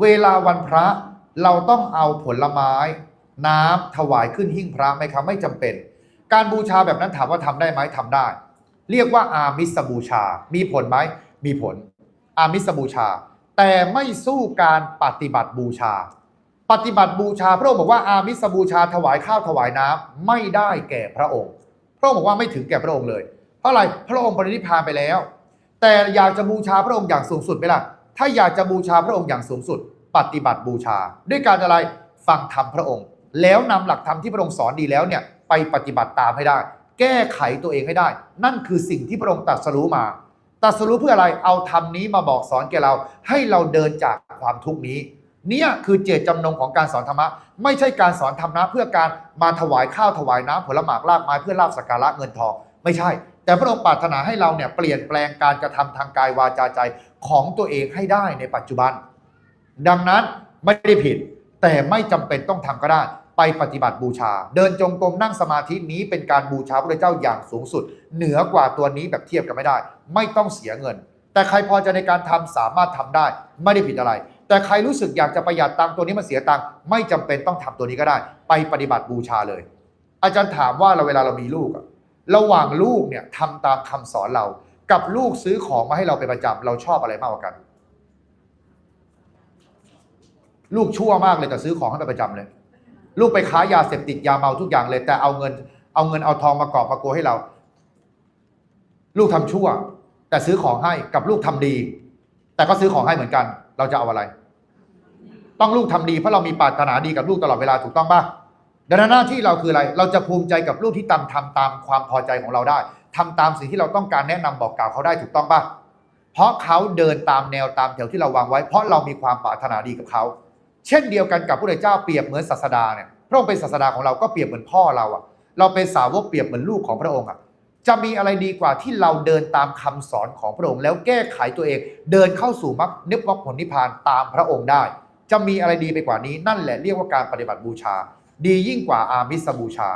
เวลาวันพระเราต้องเอาผลไม้ น้ำถวายขึ้นหิ้งพระไหมครับไม่จำเป็น การบูชาแบบนั้นถามว่าทำได้ไหมทำได้ เรียกว่าอามิสบูชา มีผลไหมมีผล อามิสบูชา แต่ไม่สู้การปฏิบัติบูชา ปฏิบัติบูชา พระองค์บอกว่าอามิสบูชาถวายข้าวถวายน้ำไม่ได้แก่พระองค์ พระองค์บอกว่าไม่ถึงแก่พระองค์เลย เพราะอะไรพระองค์ปรินิพพานไปแล้ว แต่อยากจะบูชาพระองค์อย่างสูงสุดไหมล่ะ ถ้าอยากจะบูชาพระองค์อย่างสูงสุด ปฏิบัติบูชา ด้วยการอะไรฟังธรรมพระองค์ แล้วนำหลักธรรมที่พระองค์สอนดีแล้วเนี่ยไปปฏิบัติตามให้ได้ แก้ไขตัวเองให้ได้ นั่นคือสิ่งที่พระองค์ตรัสรู้มาตรัสรู้เพื่ออะไรเอาธรรมนี้มาบอกสอนแก่เรา ให้เราเดินจากความทุกข์นี้เนี่ยคือเจตจำนงของการสอนธรรมะ ไม่ใช่การสอนธรรมะเพื่อการมาถวายข้าวถวายน้ำผลหมากลากไม้เพื่อลาบสักการะเงินทอง ไม่ใช่ แต่พระองค์ปรารถนาให้เราเนี่ยเปลี่ยนแปลงการกระทำทางกายวาจาใจ ของตัวเองให้ได้ในปัจจุบัน ดังนั้นไม่ได้ผิด แต่ไม่จำเป็นต้องทำก็ได้ ไปปฏิบัติบูชา เดินจงกรมนั่งสมาธินี้เป็นการบูชาพระเจ้าอย่างสูงสุด เหนือกว่าตัวนี้แบบเทียบกันไม่ได้ ไม่ต้องเสียเงิน แต่ใครพอจะในการทำสามารถทำได้ ไม่ได้ผิดอะไร แต่ใครรู้สึกอยากจะประหยัดตังตัวนี้มันเสียตังไม่จำเป็นต้องทำตัวนี้ก็ได้ ไปปฏิบัติบูชาเลย อาจารย์ถามว่าเราเวลาเรามีลูกระหว่างลูกเนี่ยทำตามคำสอนเรา กับลูกซื้อของมาให้เราเป็นประจำเราชอบอะไรมากกว่ากัน ลูกชั่วมากเลยแต่ซื้อของให้เป็นประจำเลย ลูกไปค้ายาเสพติดยาเมาทุกอย่างเลย แต่เอาเงิน เอาเงินเอาทองมากอบมาโกให้เรา ลูกทำชั่ว แต่ซื้อของให้กับลูกทำดี แต่ก็ซื้อของให้เหมือนกัน เราจะเอาอะไร ต้องลูกทำดีเพราะเรามีปรารถนาดีกับลูกตลอดเวลาถูกต้องปะดังนั้นหน้าที่เราคืออะไร เราจะภูมิใจกับลูกที่ตามทำตามความพอใจของเราได้ ทำตามสิ่งที่เราต้องการแนะนำบอกกล่าวเขาได้ถูกต้องปะเพราะเขาเดินตามแนวตามแถวที่เราวางไว้ เพราะเรามีความปรารถนาดีกับเขา เช่นเดียวกันกับพระพุทธเจ้าเปรียบเหมือนศาสดาเนี่ยพระองค์เป็นศาสดาของเราก็เปรียบเหมือนพ่อเราอะเราเป็นสาวกเปรียบเหมือนลูกของพระองค์อะจะมีอะไรดีกว่าที่เราเดินตามคำสอนของพระองค์แล้วแก้ไขตัวเอง เดินเข้าสู่มรรคนิพพานผลนิพพานตามพระองค์ได้ จะมีอะไรดีไปกว่านี้นั่นแหละเรียกว่าการปฏิบัติบูชา ดียิ่งกว่าอามิสบูชา